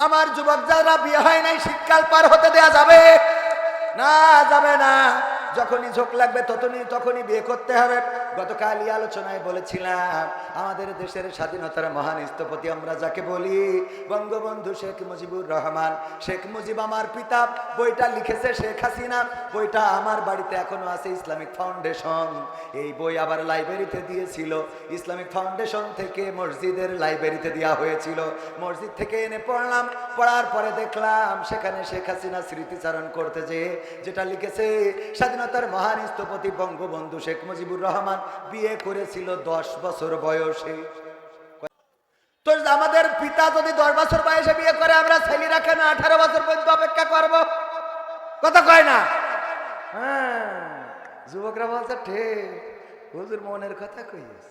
আমার যুবক যারা বিয়ে হয় নাই শীতকাল পার হতে দেয়া যাবে? না যাবে না। যখনই ঝোঁক লাগবে তখনই তখনই বিয়ে করতে হবে। গতকাল এই আলোচনায় বলেছিলাম, আমাদের দেশের স্বাধীনতার মহান স্থপতি আমরা যাকে বলি, বঙ্গবন্ধু শেখ মুজিবুর রহমান। শেখ মুজিব আমার পিতা, বইটা লিখেছে শেখ হাসিনা। বইটা আমার বাড়িতে এখনও আছে, ইসলামিক ফাউন্ডেশন। এই বই আবার লাইব্রেরিতে দিয়েছিল। ইসলামিক ফাউন্ডেশন থেকে মসজিদের লাইব্রেরিতে দেওয়া হয়েছিল। মসজিদ থেকে এনে পড়লাম, পড়ার পরে দেখলাম সেখানে শেখ হাসিনা স্মৃতিচারণ করতে যে যেটা লিখেছে স্বাধীনতার মহান স্থপতি বঙ্গবন্ধু শেখ মুজিবুর রহমান বিয়ে করেছিল দশ বছর বয়সে। তো আমাদের পিতা যদি দশ বছর বয়সে বিয়ে করে, আমরা ছেলেরা কেন আঠারো বছর পর্যন্ত অপেক্ষা করব? কথা কয় না? হ্যাঁ যুবকরা বলছে, ঠিক, হুজুর মনের কথা কইস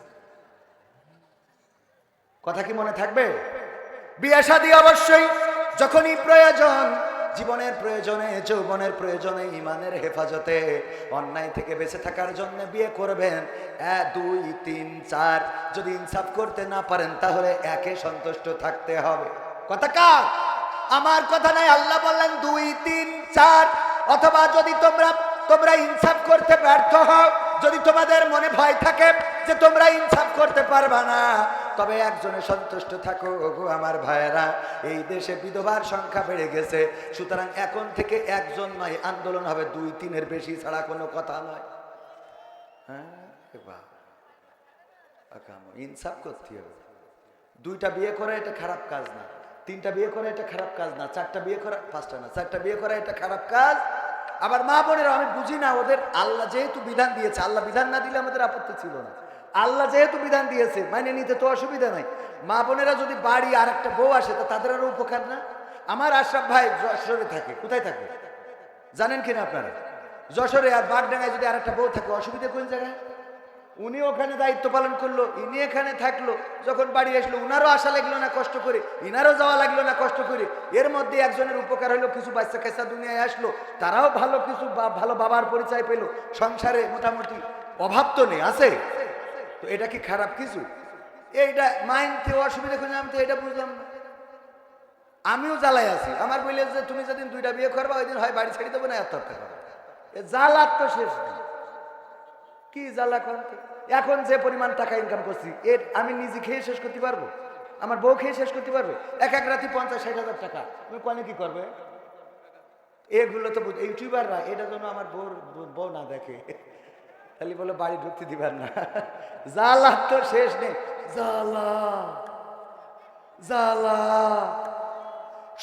কথা কি মনে থাকবে? বিয়ে শাদী অবশ্যই, যখনই প্রয়োজন জীবনের প্রয়োজনে, যৌবনের প্রয়োজনে, ইমানের হেফাজতে অন্যায় থেকে বেঁচে থাকার জন্য বিয়ে করবেন। দুই, তিন, চার, যদি ইনসাফ করতে না পারেন, তাহলে একে সন্তুষ্ট থাকতে হবে। কথা কার? আমার কথা নাই, আল্লাহ বললেন দুই, তিন, চার, অথবা যদি তোমরা তোমরা ইনসাফ করতে ব্যর্থ হও, যদি তোমাদের মনে ভয় থাকে যে তোমরা ইনসাফ করতে পারবা না তবে একজনে সন্তুষ্ট থাকো আমার ভাইয়েরা। এই দেশে বিধবার সংখ্যা বেড়ে গেছে। সুতরাং এখন থেকে একজন নয়, আন্দোলন হবে দুই তিনের বেশি ছাড়া কোনো কথা নয়। হ্যাঁ ইনসাফ করতে হবে। দুইটা বিয়ে করা এটা খারাপ কাজ না। তিনটা বিয়ে করা এটা খারাপ কাজ না। চারটা বিয়ে করা, পাঁচটা না। চারটা বিয়ে করা এটা খারাপ কাজ। আবার মা বোনেরা, আমি বুঝি না, ওদের আল্লাহ যেহেতু বিধান দিয়েছে, আল্লাহ বিধান না দিলে আমাদের আপত্তি ছিল না। আল্লাহ যেহেতু বিধান দিয়েছে মানে নিতে তো অসুবিধা নাই। মা বোনেরা যদি বাড়ি আর একটা বউ আসে, তো তাদের আরও উপকার না? আমার আশরাফ ভাই যশোরে থাকে, কোথায় থাকে? জানেন কিনা আপনারা? যশোরে আর বাগডাঙ্গায় যদি আর একটা বউ থাকে, অসুবিধা কোন জায়গায়? উনি ওখানে দায়িত্ব পালন করল, ইনি এখানে থাকল, যখন বাড়ি আসলো, উনারও আশা লাগল না কষ্ট করে, ইনারও যাওয়া লাগল না কষ্ট করে। এর মধ্যে একজনের উপকার হলো, কিছু বাচ্চা কাচ্চা দুনিয়ায় আসলো, তারাও ভালো কিছু ভালো বাবার পরিচয় পেল। সংসারে মোটামুটি অভাব তো নেই, আছে? তো এটা কি খারাপ কিছু? এইটা মাইনতে অসুবিধা খুঁজে আমি তো এটা বুঝলাম আমিও জ্বালাই আছি। আমার বললে যে তুমি যেদিন দুইটা বিয়ে করবা, ওই দিন হয় বাড়ি ছেড়ে দেবো না আত্মহত্যা করব জ্বালার তো শেষ কি জ্বালা কোন তো? এখন যে পরিমাণ টাকা ইনকাম করছি, এর আমি নিজে খেয়ে শেষ করতে পারব? আমার বউ খেয়ে শেষ করতে পারবে? এক এক রাতে পঞ্চাশ, ষাট হাজার টাকা। তুমি কনে কি করবে? এগুলো তো ইউটিউবাররা, এটা জন্য আমার বউ- বউ না দেখে। খালি বলে, বাড়ি ঢুকতে দিবেন না। জ্বালা তো শেষ নেই। জ্বালা জ্বালা,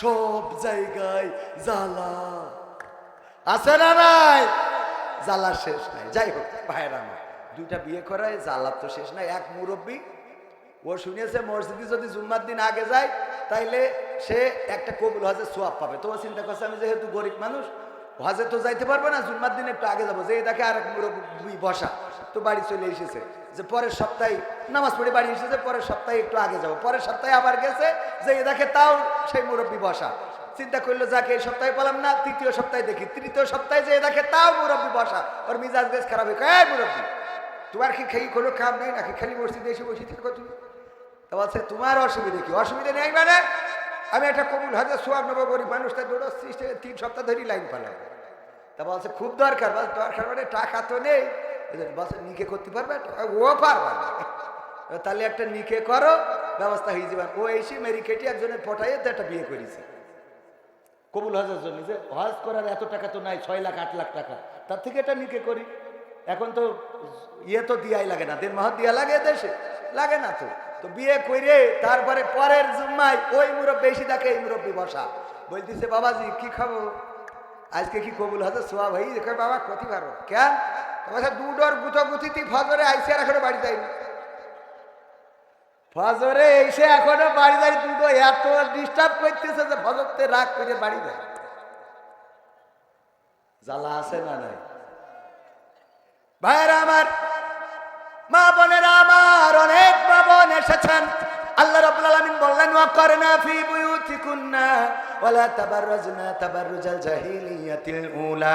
সব জায়গায় জ্বালা। আছে না নাই? জ্বালা শেষ নাই। যাই হোক, ভাইয়ের আমার, দুইটা বিয়ে করায় জ্বালা তো শেষ নাই। এক মুরব্বী, ও শুনেছে মসজিদে যদি জুম্মার দিন আগে যায়, তাইলে সে একটা কবুল হজে সোয়াব পাবে। তো চিন্তা করছে, আমি যেহেতু গরিব মানুষ হজে তো যাইতে পারব না, জুম্মার দিন একটু আগে যাব। যে দেখে আর এক মুরব্বী বসা তো বাড়ি চলে এসেছে। যে পরের সপ্তাহে নামাজ পড়ে বাড়ি এসেছে, পরের সপ্তাহে একটু আগে যাব। পরের সপ্তাহে আবার গেছে যে দেখে তাও সেই মুরব্বী বসা। চিন্তা করল, যাকে, এই সপ্তাহে পেলাম না, তৃতীয় সপ্তাহে দেখি। তৃতীয় সপ্তাহে যে দেখে তাও মুরব্বী বসা। ওর মিজাজ বেশ খারাপ হয়ে কয় মুরব্বী, তোমার কি খেয়ে কোনো কাম নেই নাকি? খালি মসজিদে এসে বসে থাকো তুমি। তা বলছে, তোমার অসুবিধা কি? অসুবিধা নেই মানে? আমি একটা কবুল হাজার সোয়াব নেব, গরিব মানুষটা দৌড়াচ্ছি সে তিন সপ্তাহ ধরেই লাইন পালাম তা বলছে, খুব দরকার বল দরকার মানে টাকা তো নেই। বলছে, নিকে করতে পারবে? ও পারবে তাহলে একটা নিকে করো, ব্যবস্থা হয়ে যাবে। ও এসে মেরি কেটে একজনের পটাইয়ে তো একটা বিয়ে করেছে। কবুল হজের জন্য যে হজ করার এত টাকা তো নাই, ছয় লাখ, আট লাখ টাকা। তার থেকে এটা নিকে করি। এখন তো ইয়ে তো দিয়াই লাগে না দিন মাহ দিয়া লাগে দেশে, লাগে না তো। তো বিয়ে করে তারপরে পরের জুম্মায় ওই মুরব্বী বেশি দেখে এই মুরব্বী বসা। বলতেছে, বাবাজি, কি খাব? আজকে কি কবুল হজে সোয়া ভাই দেখে বাবা ক্ষতি পারো। কেন? বলছে দুডোর গুতো গুতিতি ফজরে আইসি আর এখনও বাড়ি যায়নি ফজরে এসে এখনও বাড়ি যাই দুটো এত ডিস্টার্ব করতেছে যে ফজরতে রাগ করে বাড়ি যায় জ্বালা আছে না নাই? ভাইয়েরা আমার মা বোনেরা আমার অনেক মা বোন এসেছেন। আল্লাহ রাব্বুল আলামিন বললেন, ওয়া ফি উলা।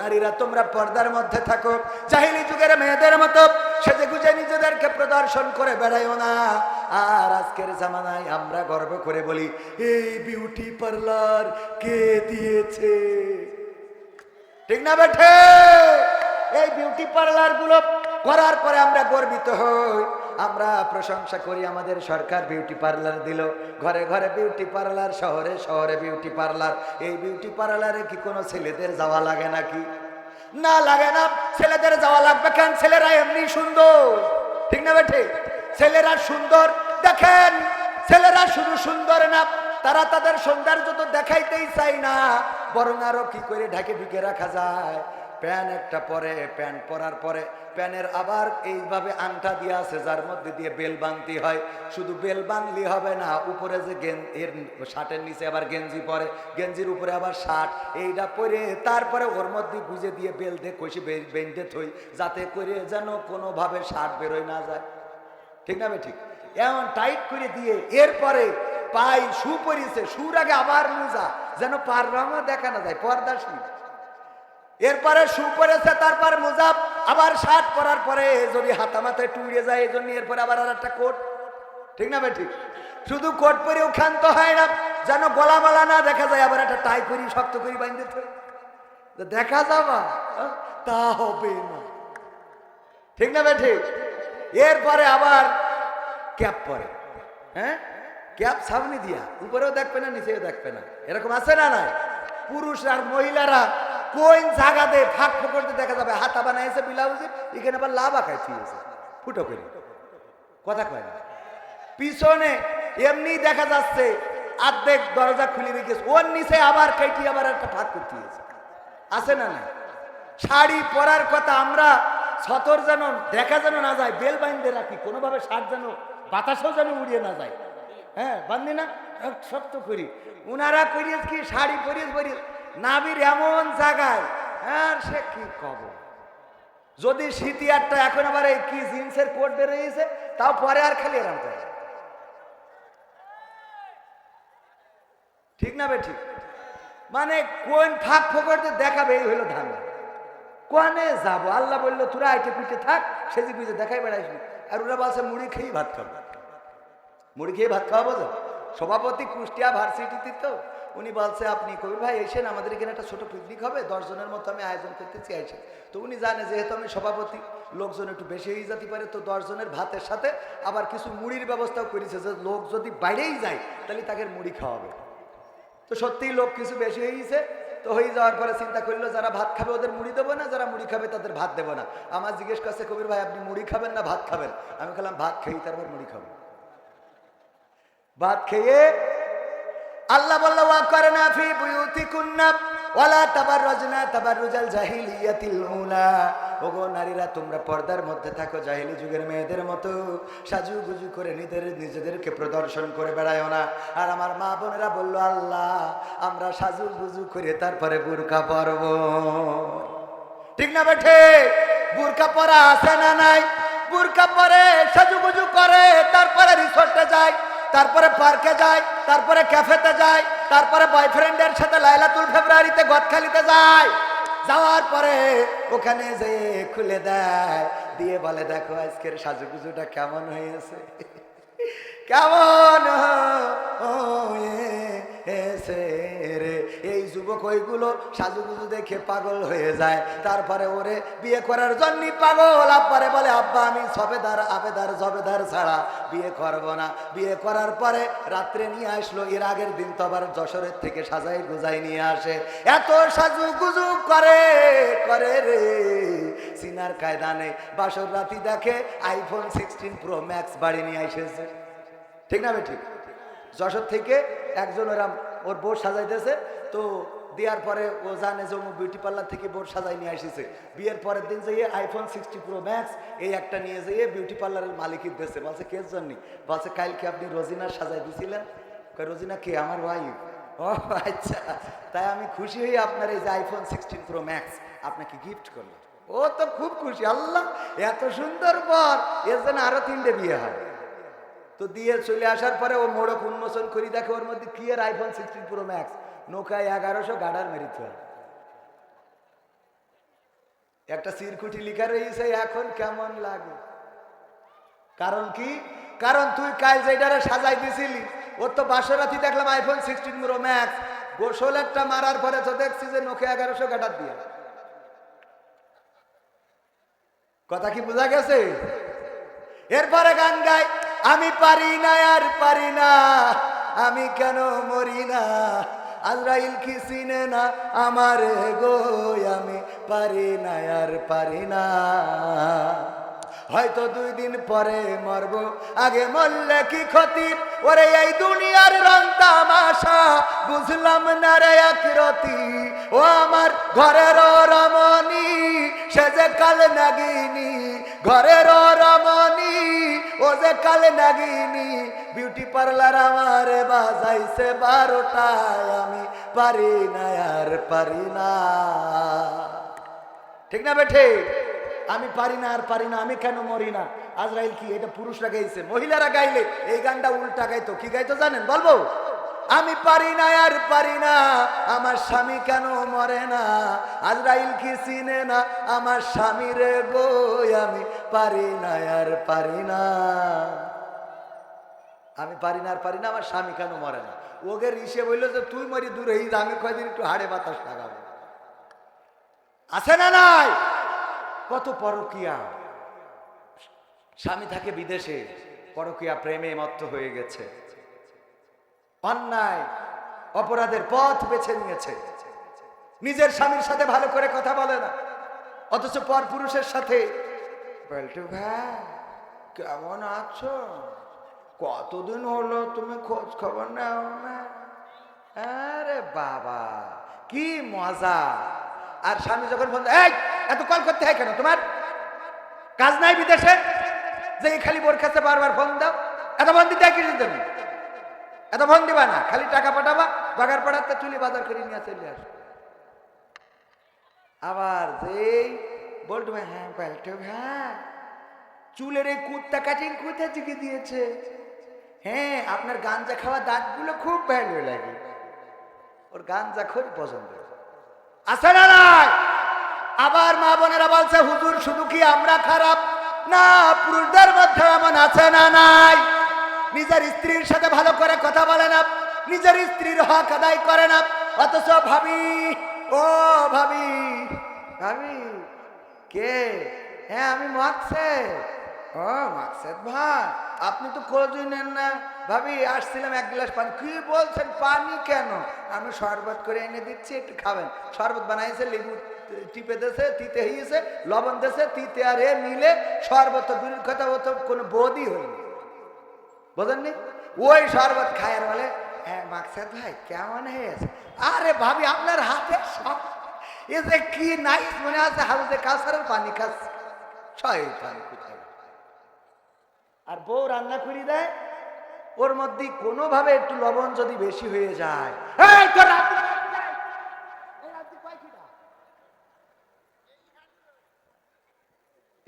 নারীরা, তোমরা পর্দার মধ্যে থাকো। জাহিলি যুগের মেয়েদের মতো সেজে গুজে নিজেদেরকে প্রদর্শন করে বেড়াইও না। আর আজকের জামানায় আমরা গর্ব করে বলি, এই বিউটি পার্লার কে দিয়েছে? ঠিক না বেঠে? এই বিউটি পার্লারগুলো করার পরে আমরা গর্বিত হই। আমরা প্রশংসা করি আমাদের সরকার বিউটি পার্লার দিল। ঘরে ঘরে বিউটি পার্লার, শহরে শহরে বিউটি পার্লার। এই বিউটি পার্লারে কি কোনো ছেলেদের যাওয়া লাগে নাকি? না লাগে না। ছেলেদের যাওয়া লাগবে কেন? ছেলেরা এমনি সুন্দর। ঠিক না বেঠে? ছেলেরা সুন্দর। দেখেন, ছেলেরা শুধু সুন্দর না, তারা তাদের সৌন্দর্য তো দেখাইতেই চাই না। বরং আরও কি করে ঢাকে ঢুকে রাখা যায়? প্যান একটা পরে, প্যান পরার পরে, প্যানের আবার এইভাবে আংটা দিয়ে আছে, যার মধ্যে দিয়ে বেল বাঁধতে হয়। শুধু বেল বাঁধলি হবে না, উপরে যে গেন, এর শার্টের নিচে আবার গেঞ্জি পরে, গেঞ্জির উপরে আবার শার্ট এইটা পরে, তারপরে ওর মধ্যে গুজে দিয়ে বেল দিয়ে কষি বেঁধে থই, যাতে করে যেন কোনোভাবে শার্ট বেরোয় না যায়। ঠিক না ঠিক? এমন টাইট করে দিয়ে, এরপরে পাই শু পরিছে, সুর আগে আবার মোজা, যেন পার রঙা দেখা না যায় পর্দাশী এরপরে শু পরেছে তারপর মোজা আবার শার্ট পরার পরে যদি হাতা মাথায় টুড়ে যায়, এই জন্য এরপরে আবার আর একটা কোট। ঠিক না ভাই, ঠিক? শুধু কোট পরেও ক্ষান্ত হয় না, যেন গলামালা না দেখা যায়, আবার একটা টাই করি শক্ত করি বাইন্দে দেখা যাবা তা হবে না। ঠিক না ভাই, ঠিক? এরপরে আবার ক্যাপ পরে। হ্যাঁ? ক্যাপ সামনে দিয়া, উপরেও দেখবে না, নিচেও দেখবে না। এরকম আছে না নাই? পুরুষ আর মহিলারা কোন জায়গাতে ফাঁক ফোকরতে দেখা যাবে? হাতা বানাইছে ব্লাউজে, এখানে আবার লাভ আঁকাইছি ফুটো করে। কথা কয় না। পিছনে এমনি দেখা যাচ্ছে, আর্ধেক দরজা খুলে রেখেছে ওর নিচে আবার কেটি আবার একটা ফাঁক করতে আছে না না শাড়ি পরার কথা আমরা ছতর যেন দেখা যেন না যায়, বেল বাইন্দে রাখি, কোনোভাবে শার্ট যেন, বাতাসও যেন উড়িয়ে না যায়। হ্যাঁ বান্ধি না? শক্ত করি। উনারা করিয়েছে কি? শাড়ি পরিয়েছে পরিয়েছে। নাবির এমন জায়গায়, আর সে কি কব? যদি শীতিয়ারটা এখন আবার এই কি জিন্সের কোট বেরোয়েছে, তাও পরে আর খালি এরম করে। ঠিক না বে ঠিক? মানে কোন ফাঁক ফোকরতে দেখাবে, এই হলো ধান্দা কোয়ানে যাব? আল্লাহ বলল, তোরা আইটে পিঠে থাক, সেজি পিঠে দেখাই বেড়াইস আর ওরা বলছে, মুড়ি খেয়েই ভাত খাব। মুড়ি খেয়ে ভাত খাওয়াবো তো? সভাপতি কুষ্টিয়া ভার্সিটিতে তো, উনি বলছে, আপনি কবির ভাই, এসেন, আমাদের এখানে একটা ছোট পিকনিক হবে দশজনের মতো আমি আয়োজন করতে চাইছি তো উনি জানে, যেহেতু আমি সভাপতি, লোকজন একটু বেশি হয়ে যেতে পারে, তো দশজনের ভাতের সাথে আবার কিছু মুড়ির ব্যবস্থাও করেছে, যে লোক যদি বাইরেই যায়, তাহলে তাকে মুড়ি খাওয়াবে। তো সত্যিই লোক কিছু বেশি হয়ে গেছে, তো হয়ে যাওয়ার পরে চিন্তা করল, যারা ভাত খাবে ওদের মুড়ি দেবো না, যারা মুড়ি খাবে তাদের ভাত দেবো না। আমার জিজ্ঞেস করছে, কবির ভাই, আপনি মুড়ি খাবেন না ভাত খাবেন? আমি খেলাম ভাত খেয়েই তারপর মুড়ি খাব। ভাত খেয়ে আল্লাহ বলল, ওয়া করনা ফি বুয়ুতিকুন্না ওয়ালা তাবাররাজনা তাবাররুজাল জাহিলিয়াতিল উলা। ওগো নারীরা, তোমরা পর্দার মধ্যে থাকো, জাহিলি যুগের মেয়েদের মতো সাজুগুজু করে নিজেদের, নিজেদেরকে প্রদর্শন করে বেড়ায় না। আর আমার মা বোনেরা বলল, আল্লাহ, আমরা সাজুগুজু করে তারপরে বুরকা পরব। ঠিক না বেঠে? বুরকা পরা আছে না নাই? বুরকা পরে সাজুগুজু করে, তারপরে রিসোর্টে যায়। তারপরে পার্কে যায়, তারপরে ক্যাফেতে যায়, তারপরে বয়ফ্রেন্ডের সাথে লাইলাতুল ফেব্রুয়ারিতে গদখালিতে যায়। যাওয়ার পরে ওখানে যে খুলে দেয়, দিয়ে বলে, দেখো আজকের সাজুগুজুটা কেমন হয়েছে? কেমন হয়েছে? যুবক ওইগুলো সাজুগুজু দেখে পাগল হয়ে যায়। তারপরে ওরে বিয়ে করার জন্য পাগল। আব্বারে বলে, আব্বা, আমি সবেদার, আবেদার, জবেদার ছাড়া বিয়ে করব না। বিয়ে করার পরে রাত্রে নিয়ে আসলো, এর আগের দিন তো আবার যশোরের থেকে সাজাই গুজাই নিয়ে আসে। এত সাজু গুজু করে করে রে। সিনার কায়দা নেই বাসর রাতি দেখে আইফোন সিক্সটিন প্রো ম্যাক্স বাড়ি নিয়ে এসেছে। ঠিক না ঠিক যশোর থেকে একজন ওরাম ওর বোর সাজাইতেছে, তো দেওয়ার পরে ও জানে যে অমুক বিউটি পার্লার থেকে বোর সাজাই নিয়ে এসেছে বিয়ের পরের দিন যেয়ে আইফোন সিক্সটি প্রো ম্যাক্স এই একটা নিয়ে যেয়ে বিউটি পার্লারের মালিকের দেশে বলছে, কে জন্য বলছে, কালকে আপনি রোজিনা সাজাই দিছিলেন? রোজিনা কে? আমার ওয়াইফ ও আচ্ছা তাই আমি খুশি হই আপনার এই যে আইফোন সিক্সটিন প্রো ম্যাক্স আপনাকে গিফট করলাম। ও তো খুব খুশি, আল্লাহ, এত সুন্দর পর এর জন্য আরও তিনটে বিয়ে হয়। তো দিয়ে চলে আসার পরে ও মোড়ক উন্মোচন করি, দেখে ওর মধ্যে কি আর আইফোন সিক্সটিন প্রো ম্যাক্স নৌকায় এগারোশো গাডার মেরিত একটা সিরকুটি লিখা রয়েছে, এখন কেমন লাগে? কারণ কি? কারণ তুই কাল যেটারে সাজাই দিছিলি, ওর তো বাসরাতি দেখলাম আইফোন সিক্সটিন প্রো ম্যাক্স গোসল একটা মারার পরে তো দেখছি যে নোকে এগারোশো কাটার দিয়ে। কথা কি বোঝা গেছে? এরপরে গান গাই, আমি পারি না, আর পারি না, আমি কেন মরি না? আজরাইল কি চিনে না আমার গো আমি পারি না আর পারি না। হয়তো দুই দিন পরে মরব। আগে মরলে কি ক্ষতি? ওরে, এই দুনিয়ার রং তামাশা, বুঝলাম না রে একরতি ও আমার ঘরের রমণী, সে যে কাল নাগিনী। ঘরের রমণী, ও যে কাল নাগিনী। বিউটি পার্লার আমার বাজাইছে বারোটায়, আমি পারি না আর পারি না। ঠিক না বেঠে? আমি পারি না আর পারি না, আমি কেন মরি না? আজরাইল কি, এটা পুরুষরা গাইছে, মহিলারা গাইলে এই গানটা উল্টা গাইতো, কি গাইতো জানেন? বলব। আমি পারি না আর পারি না, আমার স্বামী কেন মরে না? আজরাইল কি চিনে না, আমার স্বামীর বই, আমি পারি না আর পারি না। আমি পারি না আর পারি না, আমার স্বামী কেন মরে না? ওকে ইসে বলল যে তুই মরি দূরে আমি কয়দিন একটু হাড়ে বাতাস লাগাবো। আছে না নাই? কত পরকিয়া। স্বামী থাকে বিদেশে পরকিয়া প্রেমে মত্ত হয়ে গেছে। অন্যায় অপরাধের পথ বেছে নিয়েছে। নিজের স্বামীর সাথে ভালো করে কথা বলে না। অথচ পর পুরুষের সাথে বলটু ভাই কেমন আছো? কতদিন হলো তুমি খোঁজ খবর নাও না? আরে বাবা কি মজা। আর স্বামী যখন দেয়, এই এত কল করতে হয় কেন তোমার? কাজ নাই বিদেশে? যে খালি বোর কাছে বারবার ফোন দাও। এত ফোন দিতে হয় কিছু তুমি এত ফোন দিবা না, খালি টাকা পাঠাবা, বাগার পাড়াতে চুলি বাজার করে নিয়ে চলে আস আবার যেই বলতো হ্যাঁ বলতো হ্যাঁ। চুলের এই কুত্তা কাটিং কোথা থেকে দিয়েছে? হ্যাঁ আপনার গাঞ্জা খাওয়া দাঁতগুলো খুব ভালো লাগে। ওর গাঞ্জা খুব পছন্দ আছে না আবার মা বোনেরা বলছে, হুজুর, শুধু কি আমরা খারাপ? না, পুরুষদের মধ্যে এমন আছে না নাই? নিজের স্ত্রীর সাথে ভালো করে কথা বলে না, নিজের স্ত্রীর হক আদায় করে না। অথচ ভাবি, ও ভাবি ভাবি, কে? হ্যাঁ আমি মাকসে ও, মাকসেদ ভাই, আপনি তো খোঁজই নেন না। ভাবি, আসছিলাম এক গ্লাস পানি। কি বলছেন? পানি কেন? আমি শরবত করে এনে দিচ্ছি, একটু খাবেন। শরবত বানাইছে লেবু। টিপে দেছে তিতে হইয়েছে লবণ দেছে তিতে আর এ মিলে শরবত কথা কোনো বোধই হয়নি। বোঝেননি? ওই শরবত খায় আর বলে হ্যাঁ মাকসাদ ভাই, কেমন আরে ভাবি, আপনার হাতে এ যে কি নাইস মনে আছে পানি আর বউ রান্না করি দেয়, ওর মধ্যে কোনোভাবে একটু লবণ যদি বেশি হয়ে যায় রাত্রি কয় কি দেয়? এই রাত্রি কয় কি দেয়?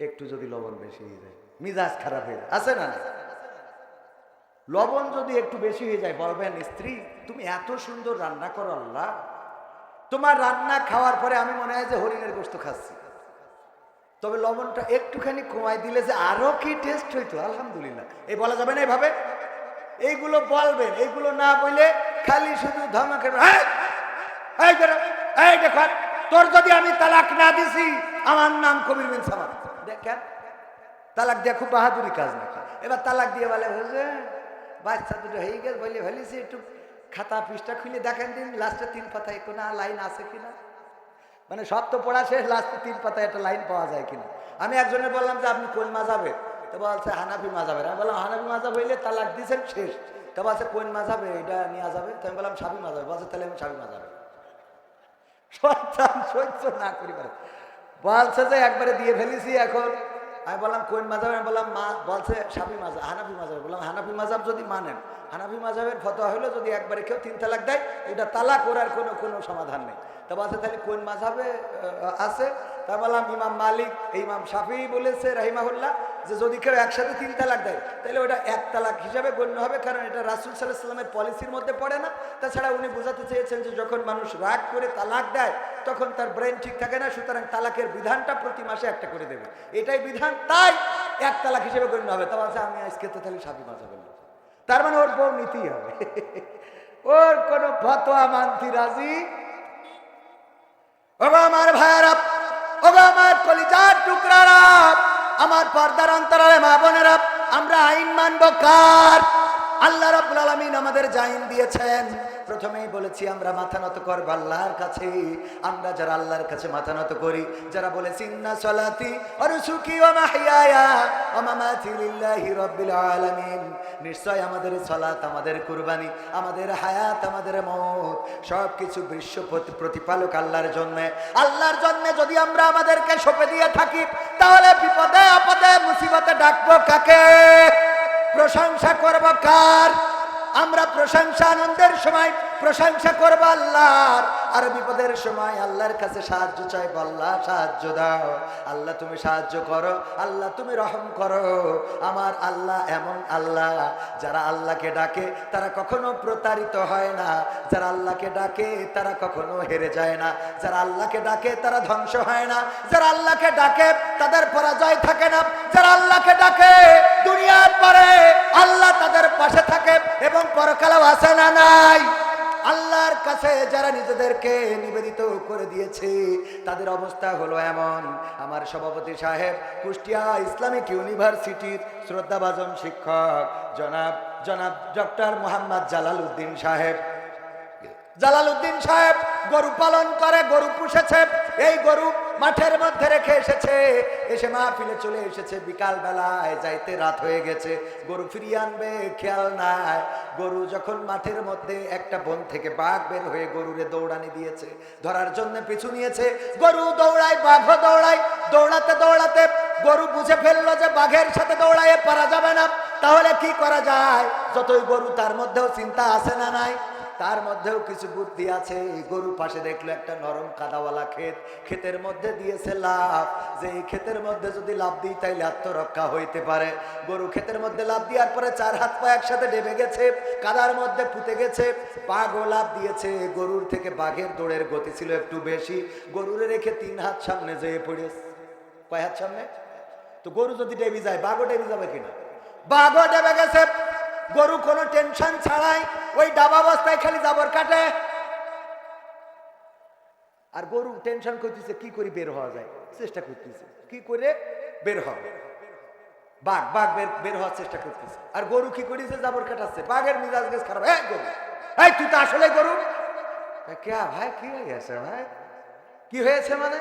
একটু যদি লবণ বেশি হয়ে যায়। মিজাজ খারাপ হয়ে যায়। আছে না লবণ যদি একটু বেশি হয়ে যায়, বলবেন, স্ত্রী, তুমি এত সুন্দর রান্না করো আল্লাহ। তোমার রান্না খাওয়ার পরে আমি মনে হয় যে হরিণের গোস্ত খাচ্ছি। তবে লবণটা একটুখানি কমাই দিলে যে আরও কি টেস্ট হইতো, আলহামদুলিল্লাহ। এই বলা যাবে না এভাবে এইগুলো বলবেন, এইগুলো না বলে খালি শুধু ধমাকে তোর যদি আমি তালাক না দিছি, আমার নাম কবির বিন সামাদ। দেখেন, তালাক দিয়ে খুব বাহাদুরি কাজ নাকি এবার তালাক দিয়ে বলে হয়েছে বাচ্চা দুটো হয়ে গেছে, বলে ফেলিছি, একটু খাতা পৃষ্ঠা খুলে দেখেন দিন, লাস্টে তিন পাতায় কোনো লাইন আছে কিনা? মানে সব তো পড়া শেষ, লাস্টে তিন পাতায় একটা লাইন পাওয়া যায় কিনা? আমি একজনের বললাম যে, আপনি কোন মাজাবে তো বলছে, হানাফি মাজাবের আমি বললাম, হানাফি মাজাব হইলে তালাক দিয়েছেন শেষ। তো বলছে, কোন মাজাবে এটা নেওয়া যাবে? তো আমি বললাম সাবি মাজাবে বলছে, তাহলে আমি সাবি মাজাবে শয়তান সহ্য না করি পারে। বলছে যে একবারে দিয়ে ফেলেছি এখন। আমি বললাম, কোন মাজাব আমি বললাম, মা বলছে, সাবি মাজাব হানাফি মাজাব বললাম, হানাফি মাজাব যদি মানেন, হানাফি মাজাবের ফতোয়া হলো যদি একবারে কেউ তিন তালাক দেয়, এটা তালাক করার কোনো কোনো সমাধান নেই। তা বলছে, তাহলে কোন মাঝাবে আছে? তা বললাম, ইমাম মালিক, ইমাম শাফি বলেছে, রাহিমাহুল্লাহ, যে যদি কেউ একসাথে তিন তালাক দেয়, তাহলে ওটা এক তালাক হিসাবে গণ্য হবে, কারণ এটা রাসুল সাল্লাহ সাল্লামের পলিসির মধ্যে পড়ে না। তাছাড়া উনি বোঝাতে চেয়েছেন যে যখন মানুষ রাগ করে তালাক দেয়, তখন তার ব্রেন ঠিক থাকে না, সুতরাং তালাকের বিধানটা প্রতি মাসে একটা করে দেবে। এটাই বিধান, তাই এক তালাক হিসেবে গণ্য হবে। তা বলছে, আমি আজকে তো তাহলে সাবি মাজা বলল তার মানে ওর বউ নিতেই হবে। ওর কোনো ফতোয়া মানতি রাজি? আমার ভাইয়ারা ওগো আমার কলিজার টুকরারা, আমার পর্দার অন্তরালে মা বোনেরা, আমরা আইন মানব কার? আল্লাহ রাব্বুল আলামিন আমাদের জাইন দিয়েছেন। প্রথমেই বলেছি, আমরা মাথা নত করব আল্লাহর কাছে। আমরা যারা আল্লাহর কাছে মাথা নত করি, যারা বলেছি ইন্না সলাতি নুসুকি ওয়া মাহইয়ায়া মামাতি আলামিন। নিশ্চয় আমাদের সলাত, আমাদের কুরবানি, আমাদের হায়াত, আমাদের মত সব কিছু বিশ্ব প্রতি- প্রতিপালক আল্লাহর জন্য। আল্লাহর জন্য যদি আমরা আমাদেরকে সঁপে দিয়ে থাকি, তাহলে বিপদে আপদে, মুসিবতে ডাকবো কাকে? প্রশংসা করব কার? আমরা প্রশংসা আনন্দের সময় প্রশংসা করব আল্লাহর। আর বিপদের সময় আল্লাহর কাছে সাহায্য চাইব আল্লাহ সাহায্য দাও। আল্লাহ, তুমি সাহায্য করো। আল্লাহ, তুমি রহম করো। আমার আল্লাহ এমন আল্লাহ, যারা আল্লাহকে ডাকে, তারা কখনো প্রতারিত হয় না। যারা আল্লাহকে ডাকে, তারা কখনো হেরে যায় না। যারা আল্লাহকে ডাকে, তারা ধ্বংস হয় না। যারা আল্লাহকে ডাকে, তাদের পরাজয় থাকে না। যারা আল্লাহকে ডাকে, দুনিয়ার পরে আল্লাহ তাদের পাশে থাকে এবং পরকালেও আসে না নাই। আল্লাহর কাছে যারা নিজেদেরকে নিবেদিত করে দিয়েছে, তাদের অবস্থা হলো এমন। আমার সভাপতি সাহেব, কুষ্টিয়া ইসলামিক ইউনিভার্সিটির শ্রদ্ধাভাজন শিক্ষক, জনাব জনাব ডক্টর মোহাম্মদ জালাল উদ্দিন সাহেব। জালাল উদ্দিন সাহেব, গরু পালন করে, গরু পুষেছে। এই গরু মাঠের মধ্যে রেখে এসেছে। এসে মা মাহফিলে চলে এসেছে। বিকাল বেলায় যাইতে রাত হয়ে গেছে। গরু ফিরিয়ে আনবে, খেয়াল নাই। গরু যখন মাঠের মধ্যে একটা বন থেকে বাঘ বের হয়ে গরুরে দৌড়ানি দিয়েছে, ধরার জন্য পিছু নিয়েছে। গরু দৌড়ায় বাঘও দৌড়ায়, দৌড়াতে দৌড়াতে গরু বুঝে ফেলল যে বাঘের সাথে দৌড়ায় পারা যাবে না। তাহলে কি করা যায়? যতই গরু তার মধ্যেও চিন্তা আছে না নাই তার মধ্যেও কিছু বুদ্ধি আছে। গরু পাশে দেখল একটা নরম কাদাওয়ালা ক্ষেত। ক্ষেতের মধ্যে দিয়েছে লাভ যে এই ক্ষেতের মধ্যে যদি লাভ দিই, তাইলে আত্মরক্ষা হইতে পারে। গরু ক্ষেতের মধ্যে লাভ দেওয়ার পরে চার হাত পা একসাথে ডেবে গেছে, কাদার মধ্যে পুঁতে গেছে। বাঘও লাভ দিয়েছে। গরুর থেকে বাঘের দৌড়ের গতি ছিল একটু বেশি। গরুরে রেখে তিন হাত সামনে যেয়ে পড়েছে কয় হাত সামনে? তো গরু যদি ডেবি যায়, বাঘও ডেবি যাবে কিনা? বাঘও ডেবে গেছে। গরু কোনো টেনশন ছাড়াই ওই ডাবা অবস্থায় খালি জাবর কাটে। আর গরু টেনশন করতেছে, কি করে বের হওয়া যায়? চেষ্টা করতেছে। কি করে? বের হবে বাঘ বাঘ বের বের হওয়ার চেষ্টা করতেছে। আর গরু কি করেছে? জাবর কাটাচ্ছে। বাঘের মিজাজ গেছ খারাপ। এই গরু, এই তুই তো আসলে গরু। কে ভাই, কি হয়ে গেছে ভাই? কি হয়েছে মানে?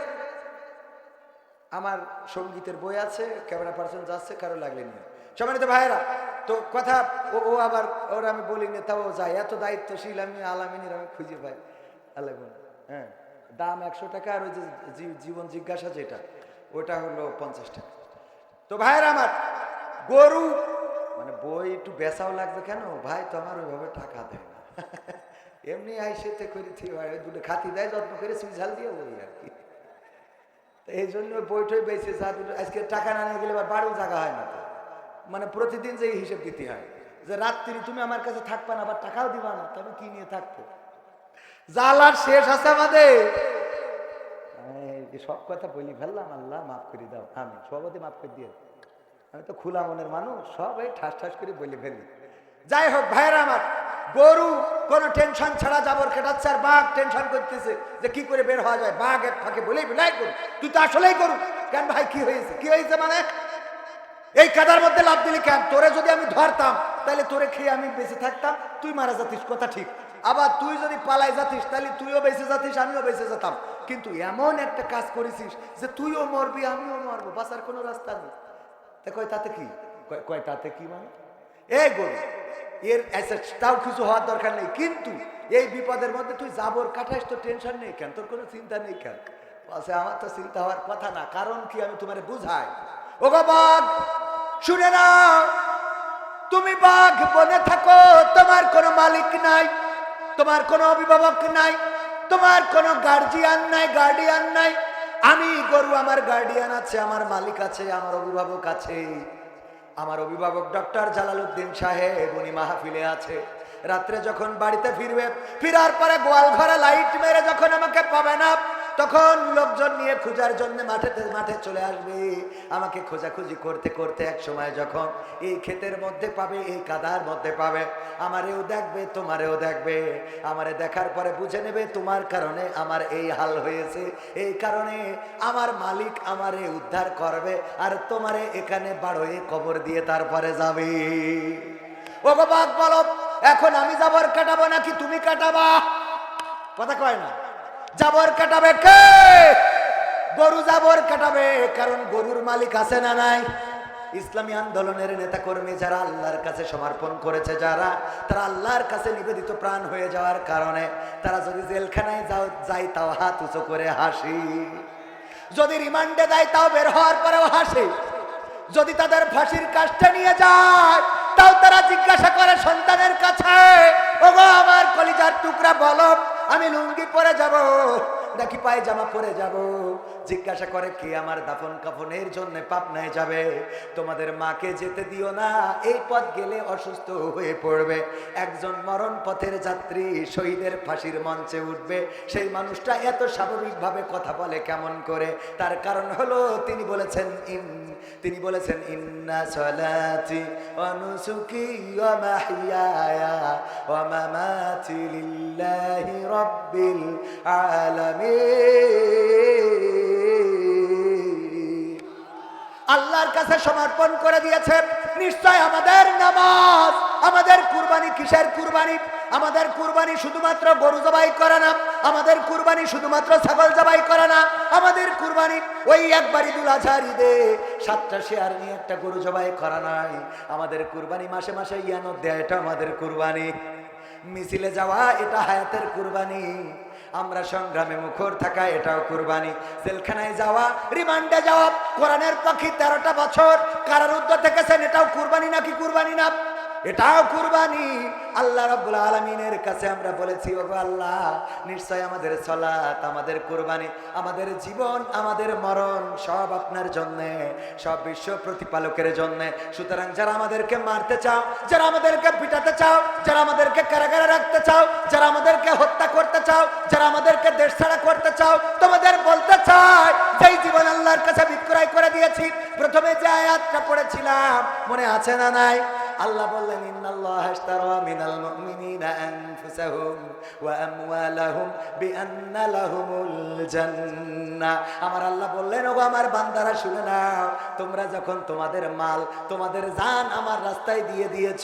আমার সঙ্গীতের বই আছে, ক্যামেরা পার্সন যাচ্ছে, কারও লাগলে নিয়ে সম্মানিত ভাইয়েরা তো কথা, ও আবার, ওর আমি বলি না তাও যায়। এত দায়িত্বশীল, আমি আলামিনের আমি খুঁজে পাই। আল্লাহ হ্যাঁ দাম একশো টাকা আর ওই যে জীবন জিজ্ঞাসা যেটা, ওটা হলো পঞ্চাশ টাকা। তো ভাইয়েরা আমার, গরু মানে বই একটু বেচাও লাগবে কেন? ভাই তো আমার ওইভাবে টাকা দেয় না। এমনি আইসেতে করেছি ভাই দুটো খাতি দেয়, যত্ন করে সুই ঝাল দিয়ে ওই আর কি। এই জন্য বইটই বেঁচে যা আজকে টাকা না নিয়ে গেলে বাড়িও জায়গা হয় না তো। মানে প্রতিদিন যে হিসেব দিতে হয়, যে রাত্রি তুমি আমার কাছে থাকবা না আবার টাকাও দিবা না, তবে কি নিয়ে থাকব? জালার শেষ আছে আমাদের। সব কথা বলি ফেললাম, আল্লাহ মাফ করে দাও আমি সভাপতি মাফ করে দিয়ে আমি তো খোলা মনের মানুষ, সব এই ঠাস ঠাস করে বলে ফেলি। যাই হোক, ভাইয়েরা আমার, গরু কোনো টেনশন ছাড়া যাবর কেটাচ্ছে আর বাঘ টেনশন করতেছে, যে কি করে বের হওয়া যায়? বাঘ এক ফাঁকে বলেই বিলাই করু তুই তো আসলেই করু কেন ভাই, কি হয়েছে? কি হয়েছে মানে? এই কাদার মধ্যে লাভ দিলি কেন? তোরে যদি আমি ধরতাম, তাহলে তোরে খেয়ে আমি বেঁচে থাকতাম। তুই মারা যাতিস, কথা ঠিক। আবার তুই যদি পালাই যাতিস, তাহলে তুইও বেঁচে যাতিস, আমিও বেঁচে যেতাম। কিন্তু এমন একটা কাজ করেছিস যে তুইও মরবি, আমিও মরবো, বাঁচার কোনো রাস্তা নেই। কয়, তাতে কি? কয়- তাতে কি মানে? এই গরু, এর তাও কিছু হওয়ার দরকার নেই। কিন্তু এই বিপদের মধ্যে তুই যাবর কাটাইস তো টেনশন নেই কেন? তোর কোনো চিন্তা নেই কেন? আমার তো চিন্তা হওয়ার কথা না, কারণ কি আমি তোমার বুঝাই? ও গো বাঘ শুনে নাও। তুমি বাঘ বনে থাকো, তোমার কোনো মালিক নাই, তোমার কোনো অভিভাবক নাই, তোমার কোনো গার্জিয়ান নাই গার্ডিয়ান নাই। আমি গরু, আমার গার্ডিয়ান আছে, আমার মালিক আছে, আমার অভিভাবক আছে। আমার অভিভাবক ডক্টর জালালউদ্দিন সাহেব, উনি মাহফিলে আছে। রাত্রে যখন বাড়িতে ফিরবে, ফিরার পরে গোয়াল ঘরে লাইট মেরে যখন আমাকে পাবে না তখন লোকজন নিয়ে খোঁজার জন্য মাঠেতে মাঠে চলে আসবে। আমাকে খোঁজাখুঁজি করতে করতে এক সময় যখন এই ক্ষেতের মধ্যে পাবে, এই কাদার মধ্যে পাবে, আমারেও দেখবে, তোমারেও দেখবে। আমারে দেখার পরে বুঝে নেবে তোমার কারণে আমার এই হাল হয়েছে। এই কারণে আমার মালিক আমারে উদ্ধার করবে আর তোমারে এখানে বাড়োয়ে কবর দিয়ে তারপরে যাবে। ও বাঘ বলো এখন আমি যাবর কাটাবো নাকি তুমি কাটাবা? কথা কয় না। জাবর কাটাবে কে? গরু জাবর কাটাবে, কারণ গরুর মালিক আছে না নাই? ইসলামী আন্দোলনের নেতা কর্মী যারা আল্লাহর কাছে সমর্পণ করেছে, যারা তারা আল্লাহর কাছে নিবেদিত প্রাণ হয়ে যাওয়ার কারণে তারা যদি জেলখানায় যাও, যাই তাও হাত উঁচু করে হাসি। যদি রিমান্ডে দেয় তাও বের হওয়ার পরেও হাসে। যদি তাদের ফাঁসির কাজটা নিয়ে যায়, তাও তারা জিজ্ঞাসা করে সন্তানের কাছে। ওগো, আমার কলিজার টুকরা বলো আমি লুঙ্গি পরে যাব, নাকি পায়জামা পরে যাব? জিজ্ঞাসা করে, কে আমার দাফন কাফনের জন্য পাপনায় যাবে? তোমাদের মাকে যেতে দিও না, এই পথ গেলে অসুস্থ হয়ে পড়বে। একজন মরণ পথের যাত্রী শহীদের ফাঁসির মঞ্চে উঠবে। সেই মানুষটা এত স্বাভাবিকভাবে কথা বলে কেমন করে? তার কারণ হলো, তিনি বলেছেন তিনি বলেছেন ইন্না সলাতি অনুসুকি আল্লাহর কাছে সমর্পণ করে দিয়েছেন নিশ্চয় আমাদের নামাজ। আমাদের কুরবানি কিসের কুরবানি? আমাদের কুরবানি শুধুমাত্র গরু জবাই করে না। আমাদের কুরবানি শুধুমাত্র ছাগল জবাই করে না। আমাদের কুরবানি ওই একবার ঈদুল আজহার ঈদে সাতটা শেয়ার নিয়ে একটা গরু জবাই করা নাই। আমাদের কুরবানি মাসে মাসে ইয়ানো দেয়, এটা আমাদের কুরবানি। মিছিলে যাওয়া, এটা হায়াতের কুরবানি। আমরা সংগ্রামে মুখর থাকা, এটাও কুরবানি। জেলখানায় যাওয়া, রিমান্ডে যাওয়া, কোরআনের পাখি তেরোটা বছর কারারুদ্ধ থেকেছেন, এটাও কুরবানি নাকি কুরবানি না? এটাও কুরবানি। আল্লাহ রাব্বুল আলামিনের কাছে আমরা বলেছি, ওগো আল্লাহ, নিশ্চয় আমাদের সলাত, আমাদের কুরবানি, আমাদের জীবন, আমাদের মরণ সব আপনার জন্য, সব বিশ্ব প্রতিপালকের জন্য। সুতরাং যারা আমাদেরকে মারতে চাও, যারা আমাদেরকে পিটাতে চাও, যারা আমাদেরকে কারাগারে রাখতে চাও, যারা আমাদেরকে হত্যা করতে চাও, যারা আমাদেরকে দেশ ছাড়া করতে চাও, তোমাদের বলতে চাই, যেই জীবন আল্লাহর কাছে বিক্রয় করে দিয়েছি, প্রথমে যে আয়াতটা পড়েছিলাম, মনে আছে না নাই? আল্লাহ বললেন, ইন্নাল্লাহ আশতারা মিনাল মুমিনিনা আনফুসাহুম ওয়া আমওয়ালাহুম বিআন্না লাহুমুল জান্নাহ আমার আল্লাহ বললেন, ওগো আমার বান্দারা, শুনে নাও, তোমরা যখন তোমাদের মাল, তোমাদের জান আমার রাস্তায় দিয়ে দিয়েছ,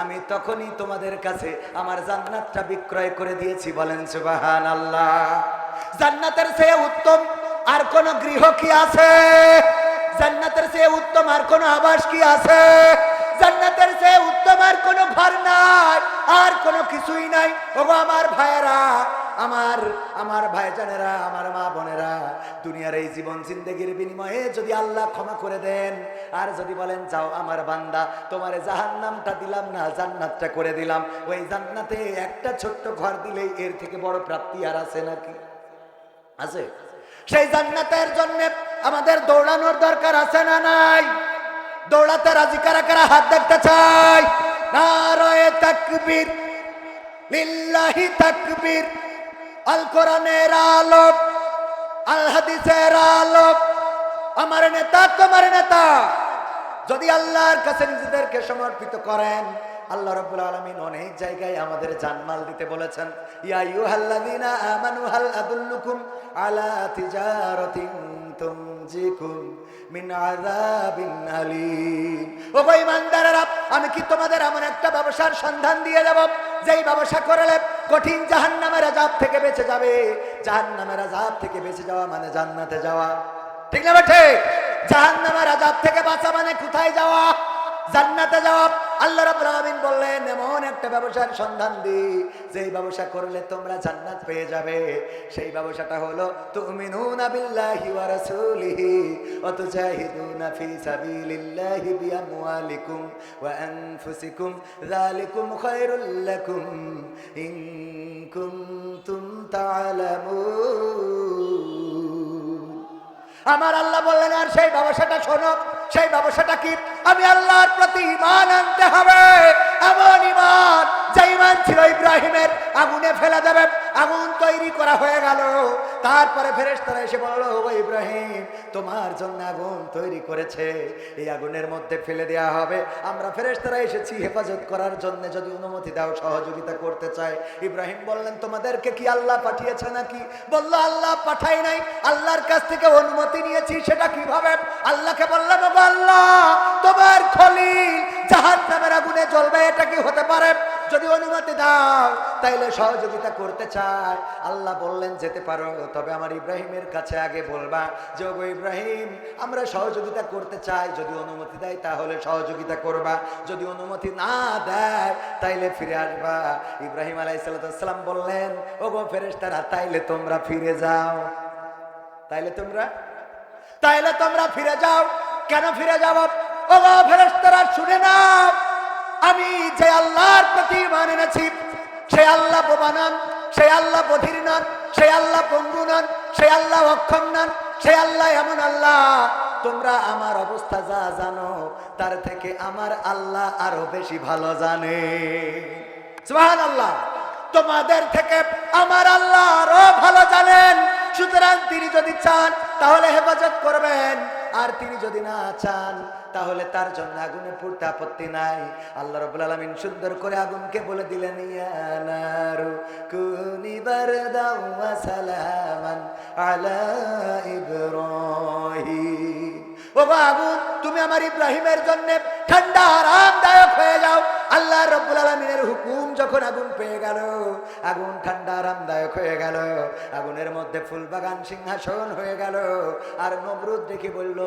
আমি তখনই তোমাদের কাছে আমার জান্নাতটা বিক্রয় করে দিয়েছি। বলেন, সুবহানাল্লাহ। জান্নাতের চেয়ে উত্তম আর কোন গৃহ কি আছে? জান্নাতের চেয়ে উত্তম আর কোন আবাস কি আছে? আর কোনো ঘর নাই, আর কোনো কিছুই নাই। ওগো আমার ভাইয়েরা, আমার আমার ভাইজানেরা, আমার মা বোনেরা, দুনিয়ার এই জীবন জিন্দগির বিনিময়ে যদি আল্লাহ ক্ষমা করে দেন, আর যদি বলেন, যাও আমার বান্দা, তোমার জাহান্নামটা দিলাম না, জান্নাতটা করে দিলাম। ওই জান্নাতে একটা ছোট্ট ঘর দিলেই এর থেকে বড় প্রাপ্তি আর আছে নাকি? আছে। সেই জান্নাতের জন্য আমাদের দৌড়ানোর দরকার আছে না নাই? দৌড়াতে রাজি কারা কারা হাত দেখতে চাই? নারায়ে তাকবীর, লিল্লাহি তাকবীর, আল কোরআনের আলো আল হাদিসের আলো আমার নেতা, তোমার নেতা, যদি আল্লাহর কাছে নিজেদেরকে সমর্পিত করেন, আল্লাহ রাব্বুল আলামিন অনেক জায়গায় আমাদের জানমাল দিতে বলেছেন, ইয়া আইয়ুহাল্লাযীনা আমানু হাল আদুল্লুকুম আলা তিজারাতিন তুনজিকুম আমি কি তোমাদের এমন একটা ব্যবসার সন্ধান দিয়ে দেব যেই ব্যবসা করলে কঠিন জাহান্নামের আযাব থেকে বেঁচে যাবে? জাহান্নামের আযাব থেকে বেঁচে যাওয়া মানে জান্নাতে যাওয়া। ঠিক না বেঠে জাহান্নামের আযাব থেকে বাঁচা মানে কোথায় যাওয়া জান্নাতে যাওয়া আল্লাহ রাব্বুল আলামিন বললেন এমন একটা ব্যবসার সন্ধান দি। যেই ব্যবসা করলে তোমরা জান্নাত পেয়ে যাবে। সেই ব্যবসাটা হলো, তুমিনুনা বিল্লাহি ওয়া রাসূলিহি ওয়া তুজাহিদুনা ফি সাবিলিল্লাহি বিআমওয়ালিকুম ওয়া আনফুসিকুম। যালিকুম খায়রুল লাকুম। ইন কুনতুম তা'লামুন আমার আল্লাহ বললেন, আর সেই ব্যবসাটা শোনো, সেই ব্যবসাটা কি? আমি আল্লাহর প্রতি ইমান আনতে হবে। এমন ইমান যে ইমান ছিল ইব্রাহিমের, আগুনে ফেলে দেবে। আগুন তৈরি করা হয়ে গেল। তারপরে ফেরেশতারা এসে বলল ইব্রাহিম, তোমার জন্য আগুন তৈরি করেছে। এই আগুনের মধ্যে ফেলে দেওয়া হবে। আমরা ফেরেশতারা এসেছি হেফাজত করার জন্য। যদি অনুমতি দাও, সহযোগিতা করতে চাই। ইব্রাহিম বললেন, তোমাদেরকে কি আল্লাহ পাঠিয়েছে নাকি? বলল, আল্লাহ পাঠাই নাই। আল্লাহর কাছ থেকে অনুমতি নিয়েছি, সেটা কীভাবে? আল্লাহকে বললাম আল্লাহ, তোমার খলিল জাহান নামের আগুনে জ্বলবে, এটা কি হতে পারে? যদি অনুমতি দাও, তাইলে সহযোগিতা করতে চায় আল্লাহ বললেন, যেতে পারো। তবে আমার ইব্রাহিমের কাছে আগে বলবা যে, ওগো ইব্রাহিম, আমরা সহযোগিতা করতে চাই। যদি অনুমতি দেয়, তাহলে সহযোগিতা করবা। যদি অনুমতি না দেয়, তাইলে ফিরে আসবা। ইব্রাহিম আলাইসাল্লাম বললেন, ওগো ফেরেশতারা, তাইলে তোমরা ফিরে যাও। তাইলে তোমরা? তাইলে তোমরা ফিরে যাও। কেন ফিরে যাব ও ফেরেশতারা, শুনে নাও। আমি যে আল্লাহর প্রতি ইমান এনেছি, সে আল্লাহ বোমা নন সে আল্লাহ বধির নন সে আল্লাহ পঙ্গু নন সে আল্লাহ অক্ষম নন সে আল্লাহ এমন আল্লাহ। তোমরা আমার অবস্থা যা জানো, তার থেকে আমার আল্লাহ আরও বেশি ভালো জানে। আল্লাহ তোমাদের থেকে আমার আল্লাহ আরও ভালো জানেন। সুতরাং তিনি যদি চান, তাহলে হেফাজত করবেন। আর তিনি যদি না চান, তাহলে তার জন্য আগুনে পড়তে আপত্তি নাই। আল্লাহ রবুল আলমিন সুন্দর করে আগুনকে বলে দিলেন ইয়ানারু আলা ইব্রাহিম। ও আবু, তুমি আমার ইব্রাহিমের জন্য ঠান্ডা, আরামদায়ক হয়ে যাও। আল্লাহ রব্বুল আলমিনের হুকুম যখন আগুন পেয়ে গেল, আগুন ঠান্ডা, আরামদায়ক হয়ে গেল, আগুনের মধ্যে ফুলবাগান সিংহাসন হয়ে গেল, আর নবরুদ দেখি বলল